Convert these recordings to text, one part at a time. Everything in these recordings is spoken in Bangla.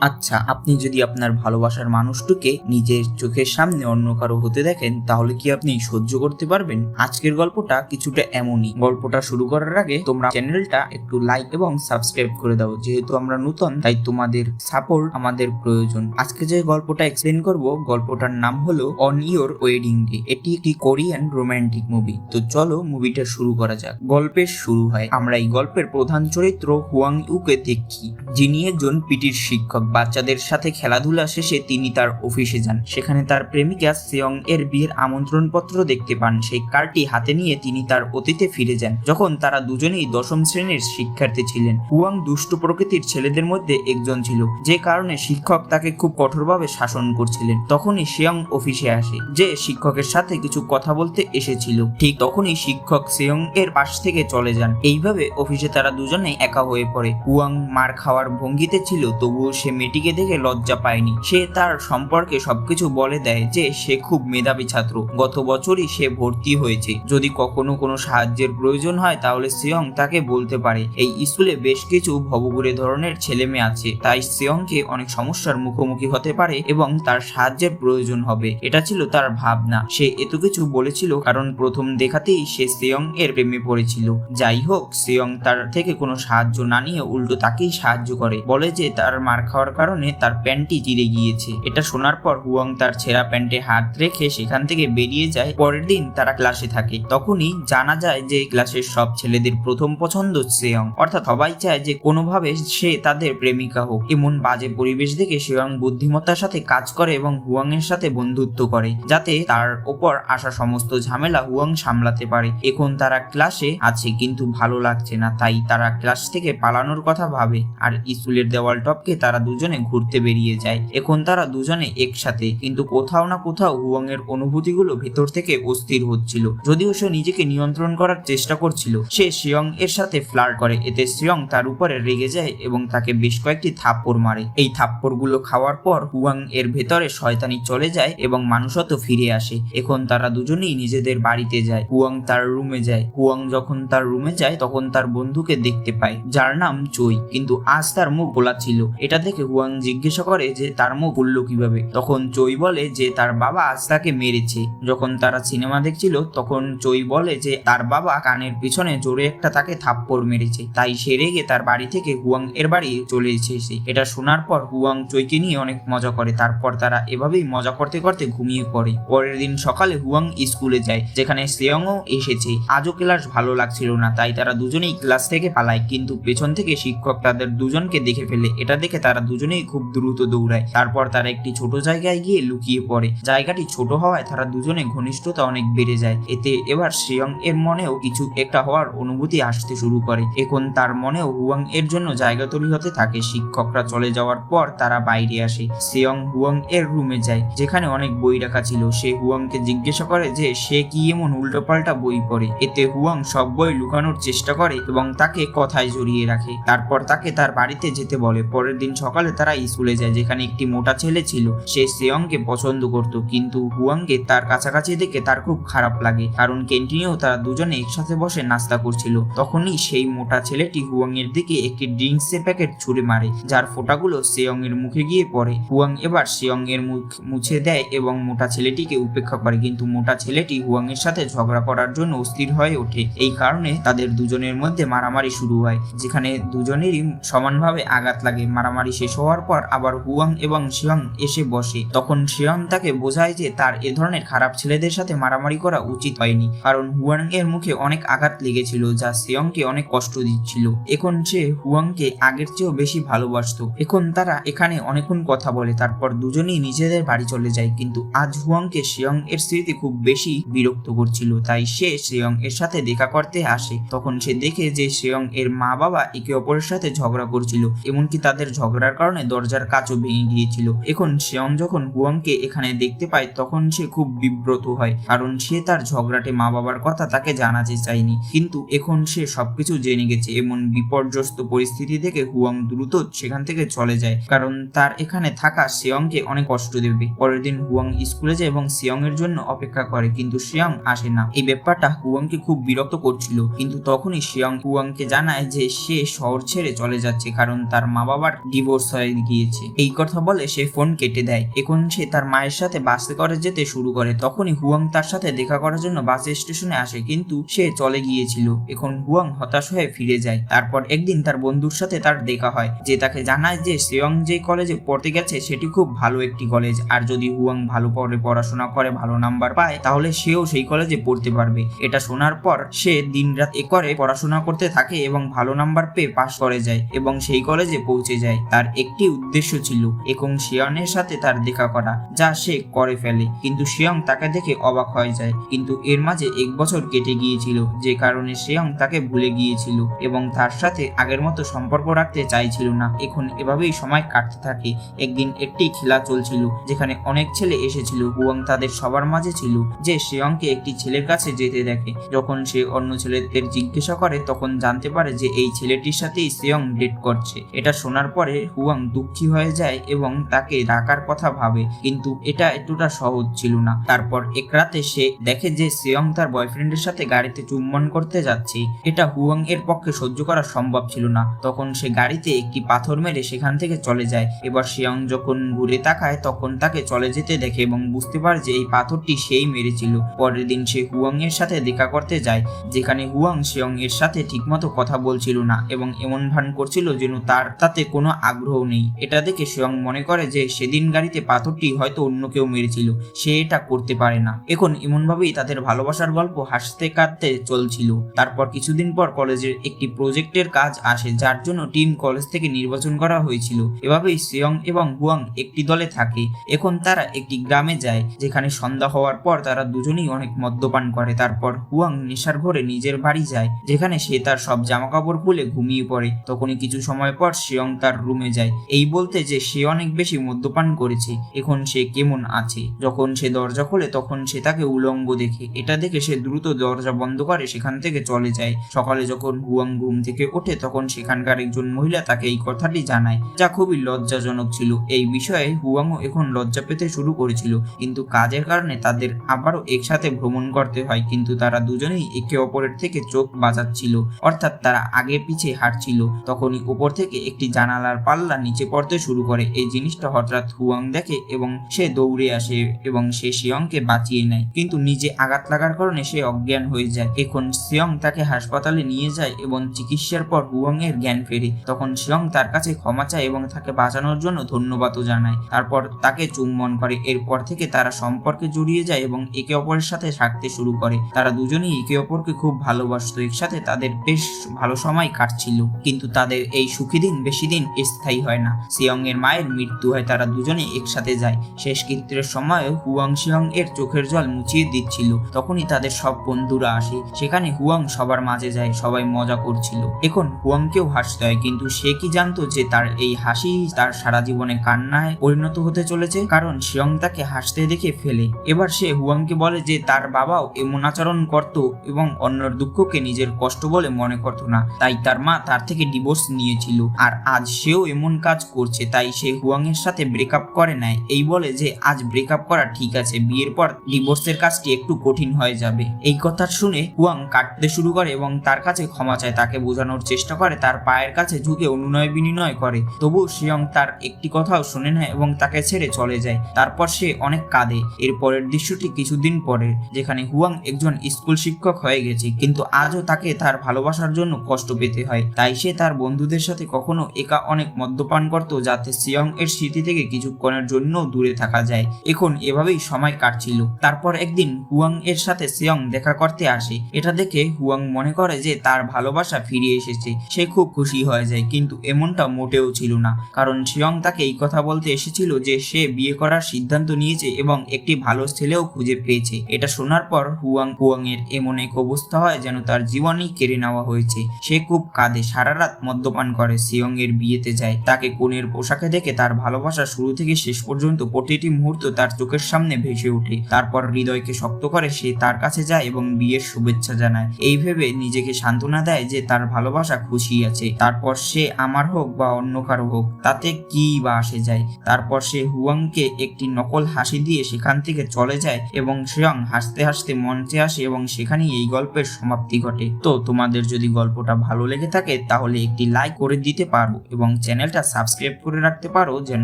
আচ্ছা আপনি যদি আপনার ভালোবাসার মানুষটিকে নিজের চোখের সামনে অন্য কারও হতে দেখেন, তাহলে কি আপনি সহ্য করতে পারবেন? আজকের গল্পটা কিছুটা এমনই। গল্পটা শুরু করার আগে তোমরা চ্যানেলটা একটু লাইক এবং সাবস্ক্রাইব করে দাও, যেহেতু আমরা নতুন, তাই তোমাদের সাপোর্ট আমাদের প্রয়োজন। আজকে যে গল্পটা এক্সপ্লেন করব, গল্পটার নাম হলো অন ইয়োর ওয়েডিং ডে এটি একটি কোরিয়ান রোমান্টিক মুভি তো চলো মুভিটা শুরু করা যাক। গল্পের শুরু হয়। আমরা এই গল্পের প্রধান চরিত্র হুয়াং ইউকে দেখি, যিনি একজন পিটির শিক্ষক। বাচ্চাদের সাথে খেলাধুলা শেষে তিনি তার অফিসে যান। সেখানে তার প্রেমিকা সেয়ং এর বিয়ের আমন্ত্রণপত্র দেখতে পান। সেই কার্ডটি হাতে নিয়ে তিনি তার অতীতে ফিরে যান, যখন তারা দুজনেই দশম শ্রেণির শিক্ষার্থী ছিলেন। হুয়াং দুষ্ট প্রকৃতির ছেলেদের মধ্যে একজন ছিল, যে কারণে শিক্ষক তাকে খুব কঠোরভাবে শাসন করছিলেন। তখনই সেয়ং অফিসে আসে, যে শিক্ষকের সাথে কিছু কথা বলতে এসেছিল। ঠিক তখনই শিক্ষক সেয়ং এর পাশ থেকে চলে যান। এইভাবে অফিসে তারা দুজনেই একা হয়ে পড়ে। হুয়াং মার খাওয়ার ভঙ্গিতে ছিল, তবুও সে মেয়েটিকে দেখে লজ্জা পায়নি। সে তার সম্পর্কে সবকিছু বলে দেয় যে সে খুব মেধাবী ছাত্র। গত বছরই সে ভর্তি হয়েছে। যদি কখনো কোনো সাহায্যের প্রয়োজন হয়, তাহলে সিয়ং তাকে বলতে পারে। এই স্কুলে বেশ কিছু ভবঘুরে ধরনের ছেলে মেয়ে আছে। তাই সিয়ংকে অনেক সমস্যার মুখোমুখি হতে পারে এবং তার সাহায্যের প্রয়োজন হবে। এটা ছিল তার ভাবনা। সে এত কিছু বলেছিল কারণ প্রথম দেখাতেই সে সিয়ং এর প্রেমে পড়েছিল। যাই হোক সিয়ং তার থেকে কোনো সাহায্য না নিয়ে উল্টো তাকেই সাহায্য করে। বলে যে তার মার খাওয়ার কারণে তার প্যান্টটি চিরে গিয়েছে। এটা শোনার পর হুয়াং তার ছেঁড়া প্যান্টে হাত রেখে সেখান থেকে বেরিয়ে যায়। পরের দিন তারা ক্লাসে থাকে। তখনই জানা যায় যে ক্লাসের সব ছেলেদের প্রথম পছন্দ সেয়ং। অর্থাৎ সবাই চায় যে কোনোভাবে সে তাদের প্রেমিকা হোক। এমন বাজে পরিবেশ দেখে সেয়ং বুদ্ধিমত্তার সাথে কাজ করে এবং হুয়াং এর সাথে বন্ধুত্ব করে, যাতে তার ওপর আসা সমস্ত ঝামেলা হুয়াং সামলাতে পারে। এখন তারা ক্লাসে আছে, কিন্তু ভালো লাগছে না, তাই তারা ক্লাস থেকে পালানোর কথা ভাবে। আর স্কুলের দেওয়াল টপকে তারা দুজনে ঘুরতে বেরিয়ে যায়। এখন তারা দুজনে একসাথে, কিন্তু কোথাও না কোথাও হুয়াং এর অনুভূতিগুলো ভেতর থেকে অস্থির হচ্ছিল। যদিও সে নিজেকে নিয়ন্ত্রণ করার চেষ্টা করছিল, সে শিয়ং এর সাথে ফ্লার্ট করে, এতে শিয়ং তার উপরে রেগে যায় এবং তাকে বেশ কয়েকটি থাপ্পড় মারে। এই থাপ্পড়গুলো খাওয়ার পর হুয়াং এর ভেতরে শয়তানি চলে যায় এবং মানুষত্ব ফিরে আসে। এখন তারা দুজনেই নিজেদের বাড়িতে যায়। হুয়াং তার রুমে যায়। হুয়াং যখন তার রুমে যায়, তখন তার বন্ধুকে দেখতে পায়, যার নাম চই। কিন্তু আজ তার মুখ খোলা ছিল। এটা দেখে হুয়াং জিজ্ঞাসা করে যে, তার মুখ খুললো কীভাবে? তখন চই বলে যে, তার বাবা আজ তাকে মেরেছে। যখন তারা সিনেমা দেখছিল, তখন চই বলে যে, তার বাবা কানের পিছনে জোরে একটা তাকে থাপ্পড় মেরেছে। তাই সে রেগে তার বাড়ি থেকে হুয়াং এর বাড়ি চলে এসেছে। এটা শোনার পর হুয়াং চইকে নিয়ে অনেক মজা করে। তারপর তারা এভাবেই মজা করতে করতে ঘুমিয়ে পড়ে। পরের দিন সকালে হুয়াং স্কুলে যায়, যেখানে সেয়ংও এসেছে। আজও ক্লাস ভালো লাগছিল না, তাই তারা দুজনেই ক্লাস থেকে পালায়। কিন্তু পেছন থেকে শিক্ষক তাদের দুজনকে দেখে ফেলে। এটা দেখে তারা দুজনেই খুব দ্রুত দৌড়ায়। তারপর তারা একটি ছোট জায়গায় গিয়ে লুকিয়ে পড়ে। জায়গাটি ছোট হওয়ায় তারা দুজনে ঘনিষ্ঠতা অনেক বেড়ে যায়। এতে এবার শ্রেয়ং এর মনেও কিছু একটা হওয়ার অনুভূতি আসতে শুরু করে। এখন তার মনেও হুয়াং এর জন্য জায়গা তৈরি হতে থাকে। শিক্ষকরা চলে যাওয়ার পর তারা বাইরে আসে। সেয়ং হুয়াং এর রুমে যায়, যেখানে অনেক বই রাখা ছিল। সে হুয়াংকে জিজ্ঞাসা করে যে সে কি এমন উল্টোপাল্টা বই পড়ে। এতে হুয়াং সব বই লুকানোর চেষ্টা করে এবং তাকে কথায় জড়িয়ে রাখে। তারপর তাকে তার বাড়িতে যেতে বলে। পরের দিন সকালে তারা স্কুলে যায়, যেখানে একটি মোটা ছেলে ছিল। সে সেয়ংকে পছন্দ করত, কিন্তু হুয়াংকে তার কাছাকাছি দেখে তার খুব খারাপ লাগে, কারণ ক্যান্টিনেও তারা দুজনে একসাথে বসে নাস্তা করছিল। তখনই সেই মোটা ছেলেটি হুয়াং এর দিকে একটি ড্রিঙ্কস এর প্যাকেট ছুড়ে মারে, যার ফোঁটাগুলো সেয়ং এর মুখে গিয়ে পড়ে। হুয়াং এবার সেয়ং এর মুখ মুছে দেয় এবং মোটা ছেলেটিকে উপেক্ষা করে, কিন্তু মোটা ছেলেটি হুয়াং এর সাথে ঝগড়া করার জন্য অস্থির হয়ে ওঠে। এই কারণে তাদের দুজনের মধ্যে মারামারি শুরু হয়, যেখানে দুজনেরই সমানভাবে আঘাত লাগে। মারামারি শেষ হওয়ার পর আবার হুয়াং এবং শিয়ং এসে বসে। তখন শিয়ং তাকে বোঝায় যে তার এ ধরনের খারাপ ছেলেদের সাথে মারামারি করা উচিত হয়নি, কারণ হুয়াং এর মুখে অনেক আঘাত লেগেছিল যা শিয়ংকে অনেক কষ্ট দিচ্ছিল। এখন সে হুয়াংকে আগের চেয়েও বেশি ভালোবাসতো। এখন তারা এখানে অনেকক্ষণ কথা বলে, তারপর দুজনেই নিজেদের বাড়ি চলে যায়। কিন্তু আজ হুয়াংকে শিয়ং এর স্মৃতি খুব বেশি বিরক্ত করছিল, তাই সে শ্রেয়ং এর সাথে দেখা করতে আসে। তখন সে দেখে যে শ্রেয়ং এর মা বাবা একে অপরের সাথে ঝগড়া করছিল, এমনকি তাদের ঝগড়ার কারণে দরজার কাচও ভেঙে গিয়েছিল। এখন শ্রেয়ং যখন হুয়াংকে এখানে দেখতে পায়, তখন সে খুব বিব্রত হয়, কারণ সে তার ঝগড়াটে মা বাবার কথা তাকে জানাতে চায়নি। কিন্তু এখন সে সবকিছু জেনে গেছে, এমন বিপর্যস্ত পরিস্থিতি থেকে হুয়াং দ্রুত সেখান থেকে চলে যায়, কারণ তার এখানে থাকা শ্রেয়ংকে অনেক কষ্ট দেবে। পরের দিন হুয়াং স্কুলে যায় এবং সিয়ং এর জন্য অপেক্ষা করে, কিন্তু শিয়ং আসে না। এই ব্যাপারটা হুয়াংকে খুব বিরক্ত করছিল, কিন্তু তখনই শিয়ং হুয়াংকে জানায় যে সে শহর ছেড়ে চলে যাচ্ছে, কারণ তার মা বাবার ডিভোর্স হয়ে গিয়েছে। এই কথা বলে সে ফোন কেটে দেয়। এখন সে তার মায়ের সাথে বাসে করে যেতে শুরু করে। তখনই হুয়াং তার সাথে দেখা করার জন্য বাস স্টেশনে আসে, কিন্তু সে চলে গিয়েছিল। এখন হুয়াং হতাশ হয়ে ফিরে যায়। তারপর একদিন তার বন্ধুর সাথে তার দেখা হয়। যে তাকে জানায় যে সেয়ং যে কলেজে পড়তে গেছে, সেটি খুব ভালো একটি কলেজ। আর যদি হুয়াং ভালো করে পড়াশোনা করে, ভালো নাম্বার পায়, তাহলে সেও সেই কলেজে পড়তে পারবে। এটা শোনার পর সে দিনরাত এ করে পড়াশোনা করতে থাকে এবং ভালো নাম্বার পেয়ে পাশ করে যায় এবং সেই কলেজে পৌঁছে যায়। তার একটি উদ্দেশ্য ছিল এবং শিয়নের সাথে তার দেখা করা, যা সে করে ফেলে। কিন্তু শিয়ং তাকে দেখে অবাক হয়ে যায়। কিন্তু এর মাঝে এক বছর কেটে গিয়েছিল, যে কারণে শিয়ং তাকে ভুলে গিয়েছিল এবং তার সাথে আগের মতো সম্পর্ক রাখতে চাইছিল না। এখন এভাবেই সময় কাটতে থাকে। একদিন একটি খেলা চলছিল, যেখানে অনেক ছেলে এসেছিল হুয়াং তাদের সবার মাঝে ছিল যে শিয়ংকে একটি ছেলের কাছে যেতে দেখে। যখন সে অন্য ছেলেদের জিজ্ঞাসা করে, তখন জানতে পারে যে এই ছেলেটির সাথেই সিয়ং ডেট করছে। এটা শোনার পরে হুয়াং দুঃখী হয়ে যায় এবং তাকে ডাকার কথা ভাবে, কিন্তু এটা এতটা সহজ ছিল না। তারপর এক রাতে সে দেখে যে সিয়ং তার বয়ফ্রেন্ডের সাথে গাড়িতে চুম্বন করতে যাচ্ছে। এটা হুয়াং এর পক্ষে সহ্য করা সম্ভব ছিল না। তখন সে গাড়িতে একটি পাথর মেরে সেখান থেকে চলে যায়। এবার সিয়ং যখন ঘুরে তাকায়, তখন তাকে চলে যেতে দেখে এবং বুঝতে পারে যে এই পাথরটি সেই মেরেছিল। পরের দিন সে হুয়াং এর সাথে দেখা করতে যায়, যেখানে হুয়াং সিয়ং এর সাথে ঠিকমতো কথা বলছিল না এবং এমন ভান করছিল যেন তার তাতে কোনো আগ্রহ নেই। এটা দেখে সিয়ং মনে করে যে সেদিন গাড়িতে পাথরটি হয়তো অন্য কেউ মেরেছিল। সে এটা করতে পারে না। এখন এমনভাবেই তাদের ভালোবাসার গল্প হাসতে কাঁদতে চলছিল। তারপর কিছুদিন পর কলেজের একটি প্রজেক্টের কাজ আসে, যার জন্য টিম কলেজ থেকে নির্বাচন করা হয়েছিল। এভাবেই সিয়ং এবং হুয়াং একটি দলে থাকে। এখন তারা একটি গ্রামে যায়, যেখানে সন্ধ্যা হওয়ার পর তারা দুজনেই অনেক মদ্যপান করে। তারপর হুয়াং নেশার ঘরে নিজের বাড়ি যায়, যেখানে সে তার সব জামা কাপড় খুলে ঘুমিয়ে পড়ে। তখনই কিছু সময় পর শিয়ং তার রুমে যায়। এই বলতে যে সে অনেক বেশি মদ্যপান করেছে। এখন সে কেমন আছে? যখন সে দরজা খোলে, তখন সে তাকে উলঙ্গ দেখে। এটা দেখে সে দ্রুত দরজা বন্ধ করে, সেখান থেকে চলে যায়। সকালে যখন হুয়াং ঘুম থেকে ওঠে, তখন সেখানকার একজন মহিলা তাকে এই কথাটি জানায়, যা খুবই লজ্জাজনক ছিল। এই বিষয়ে হুয়াংও এখন লজ্জা পেতে শুরু করেছিল। কিন্তু কাজের কারণে তাদের আবারও একসাথে ভ্রমণ করতে হয়। কিন্তু তারা দুজনেই একে অপরের থেকে চোখ বাজাচ্ছিল অর্থাৎ তারা আগে পিছে হাঁটছিল। তখনই উপর থেকে একটি জানালার পাল্লা নিচে পড়তে শুরু করে। এই জিনিসটা হঠাৎ হুয়াং দেখে এবং সে দৌড়ে আসে এবং সে শিয়ংকে বাঁচিয়ে নেয়। কিন্তু নিজে আঘাত লাগার কারণে সে অজ্ঞান হয়ে যায়। এখন শিয়ং তাকে হাসপাতালে নিয়ে যায় এবং চিকিৎসার পর হুয়াং এর জ্ঞান ফেরে। তখন শিয়ং তার কাছে ক্ষমা চায় এবং তাকে বাঁচানোর জন্য ধন্যবাদও জানায়। তারপর তাকে চুম্বন করে। এরপর থেকে তারা সম্পর্কে জড়িয়ে যায় এবং একে অপরের সাথে থাকতে শুরু করে। তারা দুজনেই একে অপরকে খুব ভালোবাসতো। একসাথে তাদের বেশ ভালো সময় কাটছিল। কিন্তু তাদের এই সুখী দিন বেশি দিন স্থায়ী হয় না। সিয়ং এর মায়ের মৃত্যু হয়, তারা দুজনে একসাথে যায়। শেষ কৃত্যের সময় হুয়াং সিয়ং এর চোখের জল মুছিয়ে দিচ্ছিল। তখনই তাদের সব বন্ধুরা আসে। সেখানে হুয়াং সবার মাঝে যায়, সবাই মজা করছিল। এখন হুয়াংকেও হাসতে হয়, কিন্তু সে কি জানতো যে তার এই হাসি তার সারা জীবনে কান্নায় পরিণত হতে চলেছে? কারণ শিয়ং তাকে হাসতে দেখে ফেলে। এবার সে হুয়াংকে বলে যে তার বাবাও এমন আচরণ করত এবং অন্যের দুঃখকে নিজের কষ্ট বলে মনে করতো না। তাই তার মা তার থেকে ডিভোর্স নিয়েছিল। আর আজ সেও এমন কাজ করছে, তাই সে হুয়াং এর সাথে ব্রেকআপ করে নেয় এই বলে যে, আজ ব্রেকআপ করা ঠিক আছে, বিয়ের পর ডিভোর্সের কাজটি একটু কঠিন হয়ে যাবে। এই কথা শুনে হুয়াং কাটতে শুরু করে এবং তার কাছে ক্ষমা চায়। তাকে বোঝানোর চেষ্টা করে, তার পায়ের কাছে ঝুঁকে অনুনয় বিনিময় করে। তবু শিয়ং তার একটি কথাও শুনে নেয় এবং তাকে ছেড়ে চলে যায়। তারপর সে অনেক কাঁদে। এর পরের দৃশ্যটি কিছুদিন পরে যেখানে হুয়াং একজন স্কুল শিক্ষক হয়ে গেছে, কিন্তু আজও তাকে তার ভালোবাসার জন্য কষ্ট পেতে হয়। তাই সে তার বন্ধুদের সাথে কখনো একা অনেক মদ্যপান করত যাতে সিয়ং এর স্মৃতি থেকে কিছুক্ষণের জন্য দূরে থাকা যায়। এখন এভাবেই সময় কাটছিল। তারপর একদিন হুয়াং এর সাথে সিয়ং দেখা করতে আসে। এটা দেখে হুয়াং মনে করে যে তার ভালোবাসা ফিরে এসেছে। সে খুব খুশি হয়ে যায়, কিন্তু এমনটা মোটেও ছিল না। কারণ শিয়ং তাকে এই কথা বলতে এসেছিল যে সে বিয়ে করার সিদ্ধান্ত নিয়েছে এবং একটি ভালো ছেলেও খুঁজে পেয়েছে। এটা শোনার পর হুয়াং হুয়াং এর এমন এক অবস্থা হয় যেন তার জীবনই কেড়ে নেওয়া হয়েছে। সে খুব কাঁদে, সারা রাত মদ্যপান করে, সিয়ং এর বিয়েতে যায়। তাকে কোনের পোশাকে দেখে তার ভালোবাসা শুরু থেকে শেষ পর্যন্ত প্রতিটি মুহূর্ত তার চোখের সামনে ভেসে ওঠে। তারপর হৃদয়কে শক্ত করে সে তার কাছে যায় এবং বিয়ের শুভেচ্ছা জানায়। এই ভেবে নিজেকে সান্ত্বনা দেয় যে তার ভালোবাসা খুশি আছে। তারপর সে আমার হোক বা অন্য কারও হোক, তাতে কি বা আসে যায়? তারপর সে হুয়াংকে একটি নকল হাসি দিয়ে সেখান থেকে চলে যায় এবং শিয়ং হাসতে হাসতে মঞ্চে আসে এবং সেখানেই এই গল্পের সমাপ্তি ঘটে। তো তোমাদের যদি গল্পটা ভালো লেগে থাকে তাহলে একটি লাইক করে দিতে পারো এবং চ্যানেলটা চ্যানেলটা সাবস্ক্রাইব করে রাখতে পারো যেন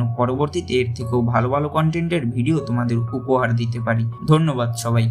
পরবর্তীতে এর থেকেও ভালো ভালো কন্টেন্টের ভিডিও তোমাদের উপহার দিতে পারি। ধন্যবাদ সবাই।